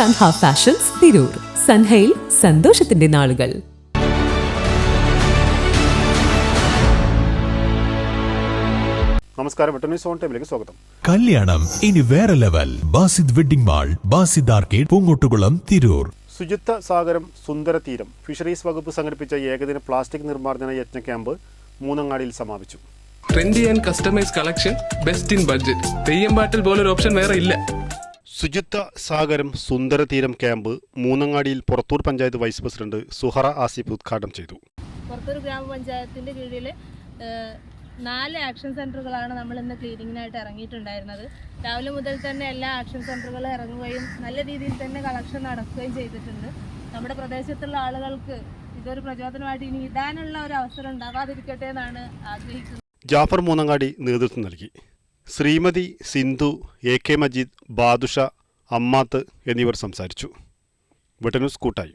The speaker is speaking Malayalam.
സൻഹ ഫാഷൻസ് തിരൂർ സൻഹയിൽ സന്തോഷത്തിന്റെ നാളുകൾ നമസ്കാരം. ഓൺ ടൈമിലേക്ക് സ്വാഗതം. കല്യാണം. ഇനി വേറെ level. Basid wedding mall Basid arcade Poongottukulam Tirur. ശുചിത്വ സാഗരം സുന്ദര തീരം. ഫിഷറീസ് വകുപ്പ് സംഘടിപ്പിച്ച ഏകദിന പ്ലാസ്റ്റിക് നിർമ്മാർജന യജ്ഞ ക്യാമ്പ് മൂന്നങ്ങാടിയിൽ സമാപിച്ചു. Trendy and customise collection best in budget Theyyam പാട്ടിൽ പോലൊരു ഓപ്ഷൻ വേറെ ഇല്ല. ശുചിത്വ സാഗരം സുന്ദരതീരം ക്യാമ്പ് മൂന്നങ്ങാടിയിൽ പുറത്തൂർ പഞ്ചായത്ത് വൈസ് പ്രസിഡന്റ് സുഹറ ആസിഫ് ഉദ്ഘാടനം ചെയ്തു. പുറത്തൂർ ഗ്രാമപഞ്ചായത്തിന്റെ കീഴിൽ നാല് ആക്ഷൻ സെന്ററുകളാണ് നമ്മൾ ഇന്ന് ക്ലീനിങ്ങിനായിട്ട് ഇറങ്ങിയിട്ടുണ്ടായിരുന്നത്. രാവിലെ മുതൽ തന്നെ എല്ലാ ആക്ഷൻ സെന്ററുകളും ഇറങ്ങുകയും നല്ല രീതിയിൽ തന്നെ കളക്ഷൻ നടക്കുകയും ചെയ്തിട്ടുണ്ട്. നമ്മുടെ പ്രദേശത്തുള്ള ആളുകൾക്ക് ഇതൊരു പ്രചോദനമായിട്ട് ഇനി ഇടാനുള്ള ഒരു അവസരം ഉണ്ടാകാതിരിക്കട്ടെ എന്നാണ് ആഗ്രഹിക്കുന്നത്. ജാഫർ മൂന്നങ്ങാടി നേതൃത്വം നൽകി. ശ്രീമതി സിന്ധു എ കെ മജീദ് ബാദുഷ അമ്മാത്ത് എന്നിവർ സംസാരിച്ചു. വെട്ടന്യൂസ് കൂട്ടായി.